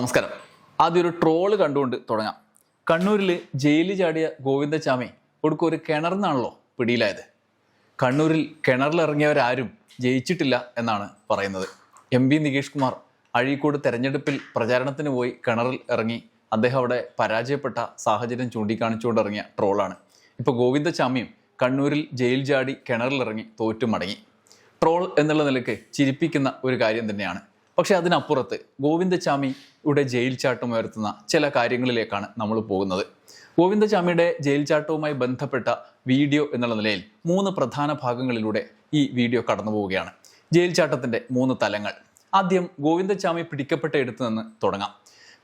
നമസ്കാരം. ആദ്യം ഒരു ട്രോൾ കണ്ടുകൊണ്ട് തുടങ്ങാം. കണ്ണൂരിൽ ജയിലിൽ ചാടിയ ഗോവിന്ദചാമി ഒടുക്കം ഒരു കിണറിനാണല്ലോ പിടിയിലായത്. കണ്ണൂരിൽ കിണറിലിറങ്ങിയവരാരും ജയിച്ചിട്ടില്ല എന്നാണ് പറയുന്നത്. എം പി നികേഷ് കുമാർ അഴീക്കോട് തെരഞ്ഞെടുപ്പിൽ പ്രചാരണത്തിന് പോയി കിണറിൽ ഇറങ്ങി അദ്ദേഹം അവിടെ പരാജയപ്പെട്ട സാഹചര്യം ചൂണ്ടിക്കാണിച്ചുകൊണ്ട് ഇറങ്ങിയ ട്രോളാണ്. ഇപ്പോൾ ഗോവിന്ദചാമിയും കണ്ണൂരിൽ ജയിൽ ചാടി കിണറിലിറങ്ങി തോറ്റു മടങ്ങി ട്രോൾ എന്നുള്ള നിലയ്ക്ക് ചിരിപ്പിക്കുന്ന ഒരു കാര്യം തന്നെയാണ്. പക്ഷെ അതിനപ്പുറത്ത് ഗോവിന്ദചാമിയുടെ ജയിൽ ചാട്ടം ഉയർത്തുന്ന ചില കാര്യങ്ങളിലേക്കാണ് നമ്മൾ പോകുന്നത്. ഗോവിന്ദചാമിയുടെ ജയിൽ ചാട്ടവുമായി ബന്ധപ്പെട്ട വീഡിയോ എന്നുള്ള നിലയിൽ മൂന്ന് പ്രധാന ഭാഗങ്ങളിലൂടെ ഈ വീഡിയോ കടന്നു പോവുകയാണ്. ജയിൽ ചാട്ടത്തിന്റെ മൂന്ന് തലങ്ങൾ. ആദ്യം ഗോവിന്ദചാമി പിടിക്കപ്പെട്ട ഇടത്ത് നിന്ന് തുടങ്ങാം.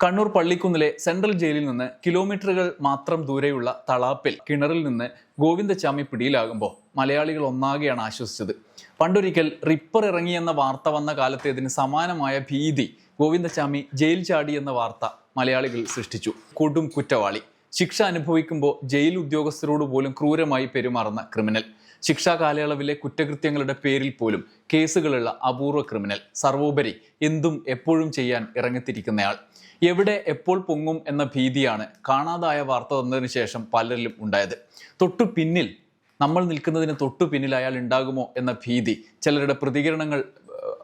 കണ്ണൂർ പള്ളിക്കുന്നിലെ സെൻട്രൽ ജയിലിൽ നിന്ന് കിലോമീറ്ററുകൾ മാത്രം ദൂരെയുള്ള തളാപ്പിൽ കിണറിൽ നിന്ന് ഗോവിന്ദചാമി പിടിയിലാകുമ്പോൾ മലയാളികൾ ഒന്നാകെയാണ് ആശ്വസിച്ചത്. പണ്ടൊരിക്കൽ റിപ്പർ ഇറങ്ങിയെന്ന വാർത്ത വന്ന കാലത്തേതിന് സമാനമായ ഭീതി ഗോവിന്ദചാമി ജയിൽ ചാടി എന്ന വാർത്ത മലയാളികൾ സൃഷ്ടിച്ചു. കൊടും കുറ്റവാളി. ശിക്ഷ അനുഭവിക്കുമ്പോൾ ജയിൽ ഉദ്യോഗസ്ഥരോട് പോലും ക്രൂരമായി പെരുമാറുന്ന ക്രിമിനൽ. ശിക്ഷാ കാലയളവിലെ കുറ്റകൃത്യങ്ങളുടെ പേരിൽ പോലും കേസുകളുള്ള അപൂർവ ക്രിമിനൽ സർവോപരി എന്തും എപ്പോഴും ചെയ്യാൻ ഇറങ്ങിത്തിരിക്കുന്നയാൾ. എവിടെ എപ്പോൾ പൊങ്ങും എന്ന ഭീതിയാണ് കാണാതായ വാർത്ത തന്നതിന് ശേഷം പലരിലും ഉണ്ടായത്. തൊട്ടു പിന്നിൽ നമ്മൾ നിൽക്കുന്നതിന് തൊട്ടു പിന്നിൽ അയാൾ ഉണ്ടാകുമോ എന്ന ഭീതി ചിലരുടെ പ്രതികരണങ്ങൾ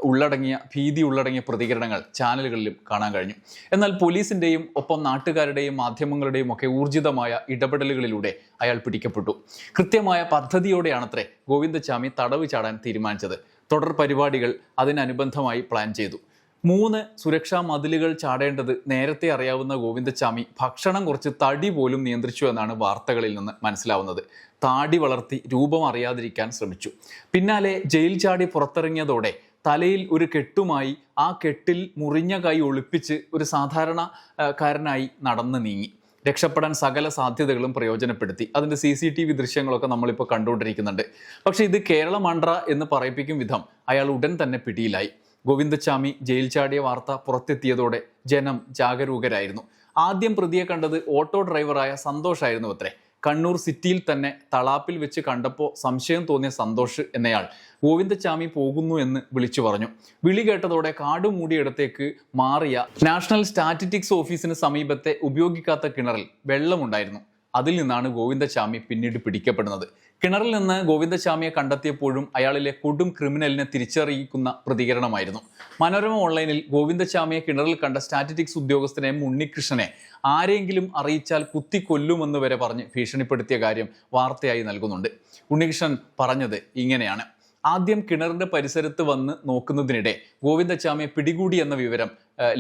ഉള്ളടങ്ങിയ ഭീതി ഉള്ളടങ്ങിയ പ്രതികരണങ്ങൾ ചാനലുകളിലും കാണാൻ കഴിഞ്ഞു. എന്നാൽ പോലീസിന്റെയും ഒപ്പം നാട്ടുകാരുടെയും മാധ്യമങ്ങളുടെയും ഒക്കെ ഊർജിതമായ ഇടപെടലുകളിലൂടെ അയാൾ പിടിക്കപ്പെട്ടു. കൃത്യമായ പദ്ധതിയോടെയാണത്രേ ഗോവിന്ദചാമി തടവ് ചാടാൻ തീരുമാനിച്ചത്. തുടർ പരിപാടികൾ അതിനനുബന്ധമായി പ്ലാൻ ചെയ്തു. മൂന്ന് സുരക്ഷാ മതിലുകൾ ചാടേണ്ടത് നേരത്തെ അറിയാവുന്ന ഗോവിന്ദചാമി ഭക്ഷണം കുറച്ച് തടി പോലും നിയന്ത്രിച്ചു എന്നാണ് വാർത്തകളിൽ നിന്ന് മനസ്സിലാവുന്നത്. താടി വളർത്തി രൂപം അറിയാതിരിക്കാൻ ശ്രമിച്ചു. പിന്നാലെ ജയിൽ ചാടി പുറത്തിറങ്ങിയതോടെ തലയിൽ ഒരു കെട്ടുമായി ആ കെട്ടിൽ മുറിഞ്ഞ കൈ ഒളിപ്പിച്ച് ഒരു സാധാരണക്കാരനായി നടന്ന് നീങ്ങി. രക്ഷപ്പെടാൻ സകല സാധ്യതകളും പ്രയോജനപ്പെടുത്തി. അതിന്റെ സി സി ടി വി ദൃശ്യങ്ങളൊക്കെ നമ്മളിപ്പോൾ കണ്ടുകൊണ്ടിരിക്കുന്നുണ്ട്. പക്ഷേ ഇത് കേരള മണ്ഡ്ര എന്ന് പറയിപ്പിക്കും വിധം അയാൾ ഉടൻ തന്നെ പിടിയിലായി. ഗോവിന്ദച്ചാമി ജയിൽ ചാടിയ വാർത്ത പുറത്തെത്തിയതോടെ ജനം ജാഗരൂകരായിരുന്നു. ആദ്യം പ്രതിയെ കണ്ടത് ഓട്ടോ ഡ്രൈവറായ സന്തോഷായിരുന്നു അത്രേ. കണ്ണൂർ സിറ്റിയിൽ തന്നെ തളാപ്പിൽ വെച്ച് കണ്ടപ്പോൾ സംശയം തോന്നിയ സന്തോഷ് എന്നയാൾ. ഗോവിന്ദച്ചാമി പോകുന്നു എന്ന് വിളിച്ചു പറഞ്ഞു. വിളി കേട്ടതോടെ കാട് മൂടിയിടത്തേക്ക് മാറിയ നാഷണൽ സ്റ്റാറ്റിറ്റിക്സ് ഓഫീസിന് സമീപത്തെ ഉപയോഗിക്കാത്ത കിണറിൽ വെള്ളമുണ്ടായിരുന്നു. അതിൽ നിന്നാണ് ഗോവിന്ദസ്വാമി പിന്നീട് പിടിക്കപ്പെടുന്നത്. കിണറിൽ നിന്ന് ഗോവിന്ദസ്വാമിയെ കണ്ടെത്തിയപ്പോഴും അയാളിലെ കൊടും ക്രിമിനലിനെ തിരിച്ചറിയിക്കുന്ന പ്രതികരണമായിരുന്നു. മനോരമ ഓൺലൈനിൽ ഗോവിന്ദസ്വാമിയെ കിണറിൽ കണ്ട സ്റ്റാറ്റിറ്റിക്സ് ഉദ്യോഗസ്ഥനെ ഉണ്ണികൃഷ്ണനെ ആരെങ്കിലും അറിയിച്ചാൽ കുത്തിക്കൊല്ലുമെന്ന് വരെ പറഞ്ഞ് ഭീഷണിപ്പെടുത്തിയ കാര്യം വാർത്തയായി നൽകുന്നുണ്ട്. ഉണ്ണികൃഷ്ണൻ പറഞ്ഞത് ഇങ്ങനെയാണ്. ആദ്യം കിണറിന്റെ പരിസരത്ത് വന്ന് നോക്കുന്നതിനിടെ ഗോവിന്ദസ്വാമിയെ പിടികൂടി എന്ന വിവരം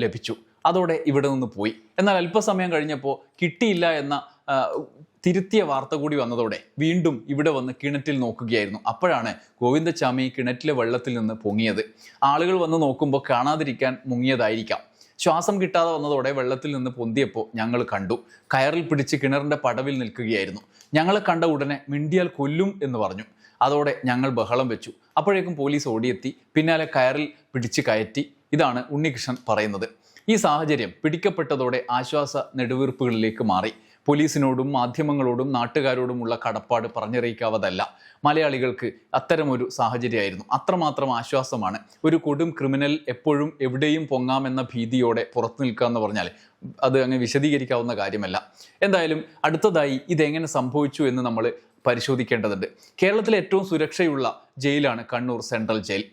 ലഭിച്ചു. അതോടെ ഇവിടെ നിന്ന് പോയി. എന്നാൽ അല്പസമയം കഴിഞ്ഞപ്പോൾ കിട്ടിയില്ല എന്ന തിരുത്തിയ വാർത്ത കൂടി വന്നതോടെ വീണ്ടും ഇവിടെ വന്ന് കിണറ്റിൽ നോക്കുകയായിരുന്നു. അപ്പോഴാണ് ഗോവിന്ദച്ചാമി കിണറ്റിലെ വെള്ളത്തിൽ നിന്ന് പൊങ്ങിയത്. ആളുകൾ വന്ന് നോക്കുമ്പോൾ കാണാതിരിക്കാൻ മുങ്ങിയതായിരിക്കാം. ശ്വാസം കിട്ടാതെ വന്നതോടെ വെള്ളത്തിൽ നിന്ന് പൊന്തിയപ്പോൾ ഞങ്ങൾ കണ്ടു. കയറിൽ പിടിച്ച് കിണറിന്റെ പടവിൽ നിൽക്കുകയായിരുന്നു. ഞങ്ങളെ കണ്ട ഉടനെ മിണ്ടിയാൽ കൊല്ലും എന്ന് പറഞ്ഞു. അതോടെ ഞങ്ങൾ ബഹളം വെച്ചു. അപ്പോഴേക്കും പോലീസ് ഓടിയെത്തി. പിന്നാലെ കയറിൽ പിടിച്ച് കയറ്റി. ഇതാണ് ഉണ്ണികൃഷ്ണൻ പറയുന്നത്. ഈ സാഹചര്യം പിടിക്കപ്പെട്ടതോടെ ആശ്വാസ നെടുവീർപ്പുകളിലേക്ക് മാറി. പോലീസിനോടും മാധ്യമങ്ങളോടും നാട്ടുകാരോടുമുള്ള കടപ്പാട് പറഞ്ഞറിയിക്കാവതല്ല. മലയാളികൾക്ക് അത്തരമൊരു സാഹചര്യമായിരുന്നു. അത്രമാത്രം ആശ്വാസമാണ്. ഒരു കൊടും ക്രിമിനൽ എപ്പോഴും എവിടെയും പൊങ്ങാമെന്ന ഭീതിയോടെ പുറത്തു നിൽക്കുക എന്ന് പറഞ്ഞാൽ അത് അങ്ങ് വിശദീകരിക്കാവുന്ന കാര്യമല്ല. എന്തായാലും അടുത്തതായി ഇതെങ്ങനെ സംഭവിച്ചു എന്ന് നമ്മൾ പരിശോധിക്കേണ്ടതുണ്ട്. കേരളത്തിലെ ഏറ്റവും സുരക്ഷയുള്ള ജയിലാണ് കണ്ണൂർ സെൻട്രൽ ജയിൽ.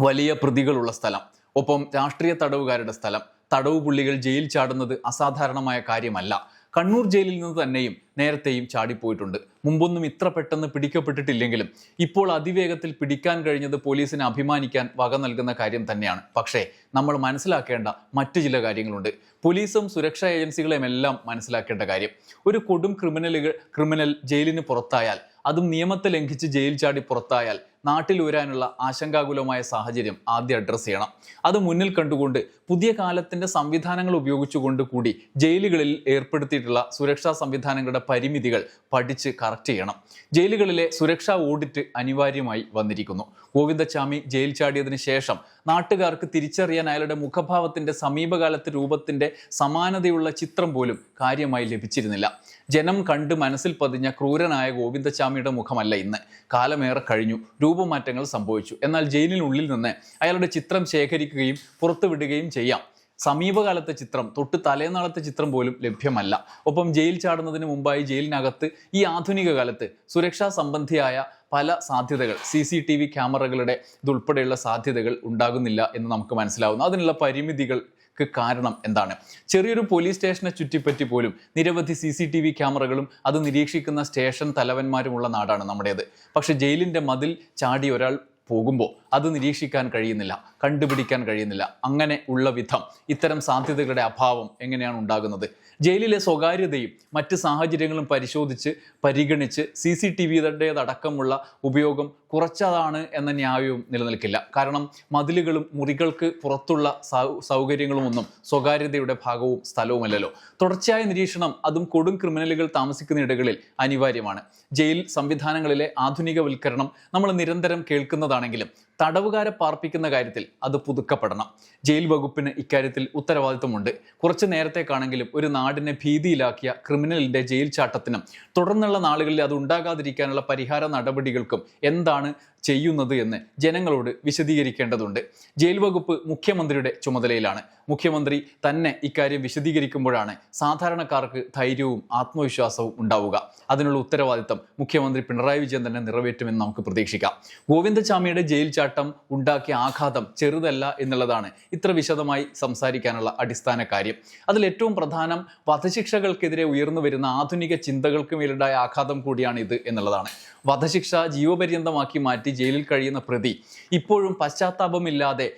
വലിയ പ്രതികളുള്ള സ്ഥലം. ഒപ്പം രാഷ്ട്രീയ തടവുകാരുടെ സ്ഥലം. തടവ് പുള്ളികൾ ജയിൽ ചാടുന്നത് അസാധാരണമായ കാര്യമല്ല. കണ്ണൂർ ജയിലിൽ നിന്ന് തന്നെയും നേരത്തെയും ചാടിപ്പോയിട്ടുണ്ട്. മുമ്പൊന്നും ഇത്ര പെട്ടെന്ന് പിടിക്കപ്പെട്ടിട്ടില്ലെങ്കിലും ഇപ്പോൾ അതിവേഗത്തിൽ പിടിക്കാൻ കഴിഞ്ഞത് പോലീസിനെ അഭിമാനിക്കാൻ വക നൽകുന്ന കാര്യം തന്നെയാണ്. പക്ഷേ നമ്മൾ മനസ്സിലാക്കേണ്ട മറ്റു ചില കാര്യങ്ങളുണ്ട്. പോലീസും സുരക്ഷാ ഏജൻസികളെയും എല്ലാം മനസ്സിലാക്കേണ്ട കാര്യം. ഒരു കൊടും ക്രിമിനലുകൾ ക്രിമിനൽ ജയിലിന് പുറത്തായാൽ അതും നിയമത്തെ ലംഘിച്ച് ജയിൽ ചാടി പുറത്തായാൽ നാട്ടിൽ ഉയരാനുള്ള ആശങ്കാകുലമായ സാഹചര്യം ആദ്യം അഡ്രസ്സ് ചെയ്യണം. അത് മുന്നിൽ കണ്ടുകൊണ്ട് പുതിയ കാലത്തിന്റെ സംവിധാനങ്ങൾ ഉപയോഗിച്ചുകൊണ്ട് കൂടി ജയിലുകളിൽ ഏർപ്പെടുത്തിയിട്ടുള്ള സുരക്ഷാ സംവിധാനങ്ങളുടെ പരിമിതികൾ പഠിച്ച് കറക്റ്റ് ചെയ്യണം. ജയിലുകളിലെ സുരക്ഷാ ഓഡിറ്റ് അനിവാര്യമായി വന്നിരിക്കുന്നു. ഗോവിന്ദച്ചാമി ജയിൽ ചാടിയതിനു ശേഷം നാട്ടുകാർക്ക് തിരിച്ചറിയാൻ അയാളുടെ മുഖഭാവത്തിന്റെ സമീപകാലത്തെ രൂപത്തിന്റെ സമാനതയുള്ള ചിത്രം പോലും കാര്യമായി ലഭിച്ചിരുന്നില്ല. ജനം കണ്ട് മനസ്സിൽ പതിഞ്ഞ ക്രൂരനായ ഗോവിന്ദച്ചാമിയുടെ മുഖമല്ല ഇന്ന്. കാലമേറെ കഴിഞ്ഞു. രൂപമാറ്റങ്ങൾ സംഭവിച്ചു. എന്നാൽ ജയിലിനുള്ളിൽ നിന്ന് അയാളുടെ ചിത്രം ശേഖരിക്കുകയും പുറത്തുവിടുകയും ചെയ്യാം. സമീപകാലത്തെ ചിത്രം തൊട്ട് തലേനാളത്തെ ചിത്രം പോലും ലഭ്യമല്ല. ഒപ്പം ജയിൽ ചാടുന്നതിന് മുമ്പായി ജയിലിനകത്ത് ഈ ആധുനിക കാലത്ത് സുരക്ഷാ സംബന്ധിയായ പല സാധ്യതകൾ സി സി ടി വി ക്യാമറകളുടെ ഇതുൾപ്പെടെയുള്ള സാധ്യതകൾ ഉണ്ടാകുന്നില്ല എന്ന് നമുക്ക് മനസ്സിലാവുന്നു. അതിനുള്ള പരിമിതികൾക്ക് കാരണം എന്താണ്? ചെറിയൊരു പോലീസ് സ്റ്റേഷനെ ചുറ്റിപ്പറ്റി പോലും നിരവധി സി സി ടി വി ക്യാമറകളും അത് നിരീക്ഷിക്കുന്ന സ്റ്റേഷൻ തലവന്മാരുമുള്ള നാടാണ് നമ്മുടേത്. പക്ഷേ ജയിലിന്റെ മതിൽ ചാടി ഒരാൾ പോകുമ്പോൾ അത് നിരീക്ഷിക്കാൻ കഴിയുന്നില്ല കണ്ടുപിടിക്കാൻ കഴിയുന്നില്ല. അങ്ങനെ ഉള്ള വിധം ഇത്തരം സാധ്യതകളുടെ അഭാവം എങ്ങനെയാണ് ഉണ്ടാകുന്നത്? ജയിലിലെ സ്വകാര്യതയും മറ്റ് സാഹചര്യങ്ങളും പരിശോധിച്ച് പരിഗണിച്ച് സി സി ടി വിയുടേതടക്കമുള്ള ഉപയോഗം കുറച്ചതാണ് എന്ന ന്യായവും നിലനിൽക്കില്ല. കാരണം മതിലുകളും മുറികൾക്ക് പുറത്തുള്ള സൗകര്യങ്ങളും ഒന്നും സ്വകാര്യതയുടെ ഭാഗവും സ്ഥലവുമല്ലല്ലോ. തുടർച്ചയായ നിരീക്ഷണം അതും കൊടും ക്രിമിനലുകൾ താമസിക്കുന്ന ഇടങ്ങളിൽ അനിവാര്യമാണ്. ജയിൽ സംവിധാനങ്ങളിലെ ആധുനികവൽക്കരണം നമ്മൾ നിരന്തരം കേൾക്കുന്നതാണെങ്കിലും തടവുകാരെ പാർപ്പിക്കുന്ന കാര്യത്തിൽ അത് പുതുക്കപ്പെടണം. ജയിൽ വകുപ്പിന് ഇക്കാര്യത്തിൽ ഉത്തരവാദിത്തമുണ്ട്. കുറച്ചു നേരത്തേക്കാണെങ്കിലും ഒരു നാടിനെ ഭീതിയിലാക്കിയ ക്രിമിനലിന്റെ ജയിൽ ചാട്ടത്തിനും തുടർന്നുള്ള നാളുകളിൽ അത് ഉണ്ടാകാതിരിക്കാനുള്ള പരിഹാര നടപടികൾക്കും എന്താണ് ചെയ്യുന്നത് എന്ന് ജനങ്ങളോട് വിശദീകരിക്കേണ്ടതുണ്ട്. ജയിൽ വകുപ്പ് മുഖ്യമന്ത്രിയുടെ ചുമതലയിലാണ്. മുഖ്യമന്ത്രി തന്നെ ഇക്കാര്യം വിശദീകരിക്കുമ്പോഴാണ് സാധാരണക്കാർക്ക് ധൈര്യവും ആത്മവിശ്വാസവും ഉണ്ടാവുക. അതിനുള്ള ഉത്തരവാദിത്തം മുഖ്യമന്ത്രി പിണറായി വിജയൻ തന്നെ നിറവേറ്റുമെന്ന് നമുക്ക് പ്രതീക്ഷിക്കാം. ഗോവിന്ദചാമിയുടെ ജയിൽ ചാട്ടം ഉണ്ടാക്കിയ ആഘാതം ചെറുതല്ല എന്നുള്ളതാണ് ഇത്ര വിശദമായി സംസാരിക്കാനുള്ള അടിസ്ഥാന കാര്യം. അതിൽ ഏറ്റവും പ്രധാനം വധശിക്ഷകൾക്കെതിരെ ഉയർന്നു വരുന്ന ആധുനിക ചിന്തകൾക്ക് മേലുണ്ടായ ആഘാതം കൂടിയാണ് ഇത് എന്നുള്ളതാണ്. വധശിക്ഷ ജീവപര്യന്തമാക്കി മാറ്റി ജയിലിൽ കഴിയുന്ന പ്രതി ഇപ്പോഴും പശ്ചാത്താപമില്ലാതെ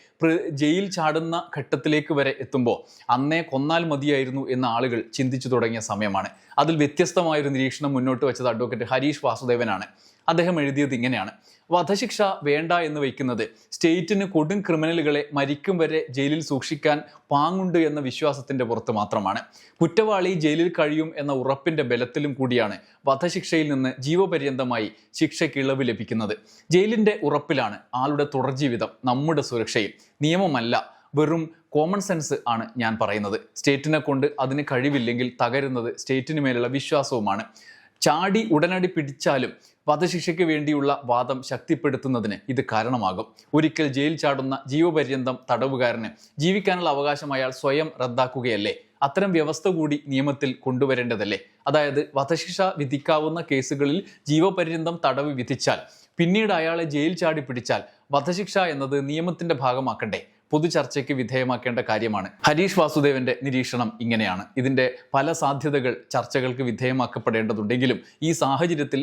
ജയിൽ ചാടുന്ന ഘട്ടത്തിലേക്ക് വരെ എത്തുമ്പോൾ അന്നേ കൊന്നാൽ മതിയായിരുന്നു എന്ന ആളുകൾ ചിന്തിച്ചു തുടങ്ങിയ സമയമാണ്. അതിൽ വ്യത്യസ്തമായൊരു നിരീക്ഷണം മുന്നോട്ട് വെച്ചത് അഡ്വക്കേറ്റ് ഹരീഷ് വാസുദേവനാണ്. അദ്ദേഹം എഴുതിയത് ഇങ്ങനെയാണ്. വധശിക്ഷ വേണ്ട എന്ന് വയ്ക്കുന്നത് സ്റ്റേറ്റിന് കൊടും ക്രിമിനലുകളെ മരിക്കും വരെ ജയിലിൽ സൂക്ഷിക്കാൻ പാങ്ങുണ്ട് എന്ന വിശ്വാസത്തിന്റെ പുറത്ത് മാത്രമാണ്. കുറ്റവാളി ജയിലിൽ കഴിയും എന്ന ഉറപ്പിന്റെ ബലത്തിലും കൂടിയാണ് വധശിക്ഷയിൽ നിന്ന് ജീവപര്യന്തമായി ശിക്ഷയ്ക്ക് ഇളവ് ലഭിക്കുന്നത്. ജയിലിന്റെ ഉറപ്പിലാണ് ആളുടെ തുടർജീവിതം നമ്മുടെ സുരക്ഷയും നിയമമല്ല വെറും കോമൺ സെൻസ് ആണ് ഞാൻ പറയുന്നത്. സ്റ്റേറ്റിനെ കൊണ്ട് അതിന് കഴിവില്ലെങ്കിൽ തകരുന്നത് സ്റ്റേറ്റിന് മേലുള്ള വിശ്വാസവുമാണ്. ചാടി ഉടനടി പിടിച്ചാലും വധശിക്ഷയ്ക്ക് വേണ്ടിയുള്ള വാദം ശക്തിപ്പെടുത്തുന്നതിന് ഇത് കാരണമാകും. ഒരിക്കൽ ജയിൽ ചാടുന്ന ജീവപര്യന്തം തടവുകാരന് ജീവിക്കാനുള്ള അവകാശം അയാൾ സ്വയം റദ്ദാക്കുകയല്ലേ? അത്തരം വ്യവസ്ഥ കൂടി നിയമത്തിൽ കൊണ്ടുവരേണ്ടതല്ലേ? അതായത് വധശിക്ഷ വിധിക്കാവുന്ന കേസുകളിൽ ജീവപര്യന്തം തടവ് വിധിച്ചാൽ പിന്നീട് അയാളെ ജയിൽ ചാടി പിടിച്ചാൽ വധശിക്ഷ എന്നത് നിയമത്തിന്റെ ഭാഗമാക്കണ്ടേ? പൊതുചർച്ചയ്ക്ക് വിധേയമാക്കേണ്ട കാര്യമാണ്. ഹരീഷ് വാസുദേവന്റെ നിരീക്ഷണം ഇങ്ങനെയാണ്. ഇതിന്റെ പല സാധ്യതകൾ ചർച്ചകൾക്ക് വിധേയമാക്കപ്പെടേണ്ടതുണ്ടെങ്കിലും ഈ സാഹചര്യത്തിൽ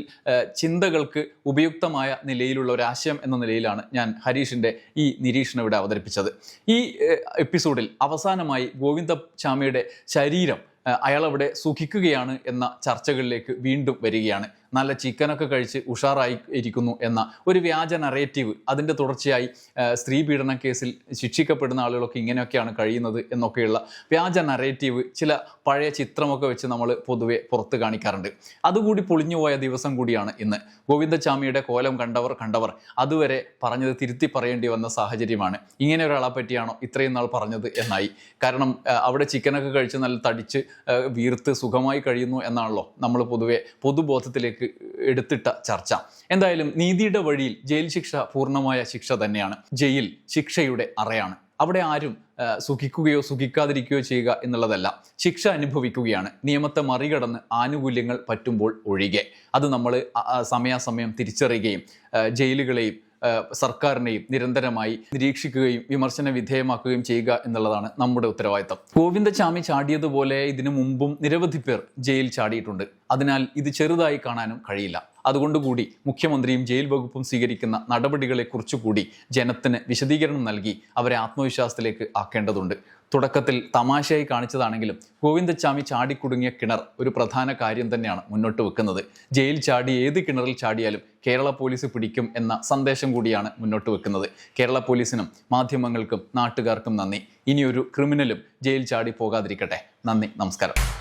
ചിന്തകൾക്ക് ഉപയുക്തമായ നിലയിലുള്ള ഒരു ആശയം എന്ന നിലയിലാണ് ഞാൻ ഹരീഷിന്റെ ഈ നിരീക്ഷണം ഇവിടെ അവതരിപ്പിച്ചത്. ഈ എപ്പിസോഡിൽ അവസാനമായി ഗോവിന്ദചാമിയുടെ ശരീരം അയാളവിടെ സുഖിക്കുകയാണ് എന്ന ചർച്ചകളിലേക്ക് വീണ്ടും വരികയാണ്. നല്ല ചിക്കനൊക്കെ കഴിച്ച് ഉഷാറായി ഇരിക്കുന്നു എന്ന ഒരു വ്യാജ നറേറ്റീവ് അതിന്റെ തുടർച്ചയായി സ്ത്രീ പീഡന കേസിൽ ശിക്ഷിക്കപ്പെടുന്ന ആളുകളൊക്കെ ഇങ്ങനെയൊക്കെയാണ് കഴിയുന്നത് എന്നൊക്കെയുള്ള വ്യാജ നറേറ്റീവ് ചില പഴയ ചിത്രമൊക്കെ വെച്ച് നമ്മൾ പൊതുവെ പുറത്ത് കാണിക്കാറുണ്ട്. അതുകൂടി പൊളിഞ്ഞുപോയ ദിവസം കൂടിയാണ് ഇന്ന്. ഗോവിന്ദചാമിയുടെ കോലം കണ്ടവർ കണ്ടവർ അതുവരെ പറഞ്ഞത് തിരുത്തി പറയേണ്ടി വന്ന സാഹചര്യമാണ്. ഇങ്ങനെ ഒരാളെ പറ്റിയാണോ ഇത്രയും നാൾ പറഞ്ഞത് എന്നായി. കാരണം അവിടെ ചിക്കനൊക്കെ കഴിച്ച് നല്ല തടിച്ച് വീർത്ത് സുഖമായി കഴിയുന്നു എന്നാണല്ലോ നമ്മൾ പൊതുവെ പൊതുബോധത്തിലേക്ക് എടുത്തിട്ട ചർച്ച. എന്തായാലും നീതിയുടെ വഴിയിൽ ജയിൽ ശിക്ഷ പൂർണമായ ശിക്ഷ തന്നെയാണ്. ജയിൽ ശിക്ഷയുടെ അറയാണ്. അവിടെ ആരും സുഖിക്കുകയോ സുഖിക്കാതിരിക്കുകയോ ചെയ്യുക എന്നുള്ളതല്ല. ശിക്ഷ അനുഭവിക്കുകയാണ്. നിയമത്തെ മറികടന്ന് ആനുകൂല്യങ്ങൾ പറ്റുമ്പോൾ ഒഴികെ. അത് നമ്മൾ സമയാസമയം തിരിച്ചറിയുകയും ജയിലുകളെയും സർക്കാരിനെയും നിരന്തരമായി നിരീക്ഷിക്കുകയും വിമർശന വിധേയമാക്കുകയും ചെയ്യുക എന്നുള്ളതാണ് നമ്മുടെ ഉത്തരവാദിത്തം. ഗോവിന്ദചാമി ചാടിയതുപോലെ ഇതിനു മുമ്പും നിരവധി പേർ ജയിൽ ചാടിയിട്ടുണ്ട്. അതിനാൽ ഇത് ചെറുതായി കാണാനും കഴിയില്ല. അതുകൊണ്ടുകൂടി മുഖ്യമന്ത്രിയും ജയിൽ വകുപ്പും സ്വീകരിക്കുന്ന നടപടികളെക്കുറിച്ച് കൂടി ജനത്തിന് വിശദീകരണം നൽകി അവരെ ആത്മവിശ്വാസത്തിലേക്ക് ആക്കേണ്ടതുണ്ട്. തുടക്കത്തിൽ തമാശയായി കാണിച്ചതാണെങ്കിലും ഗോവിന്ദച്ചാമി ചാടിക്കുടുങ്ങിയ കിണർ ഒരു പ്രധാന കാര്യം തന്നെയാണ് മുന്നോട്ട് വെക്കുന്നത്. ജയിൽ ചാടി ഏത് കിണറിൽ ചാടിയാലും കേരള പോലീസ് പിടിക്കും എന്ന സന്ദേശം കൂടിയാണ് മുന്നോട്ട് വെക്കുന്നത്. കേരള പോലീസിനും മാധ്യമങ്ങൾക്കും നാട്ടുകാർക്കും നന്ദി. ഇനിയൊരു ക്രിമിനലും ജയിൽ ചാടി പോകാതിരിക്കട്ടെ. നന്ദി നമസ്കാരം.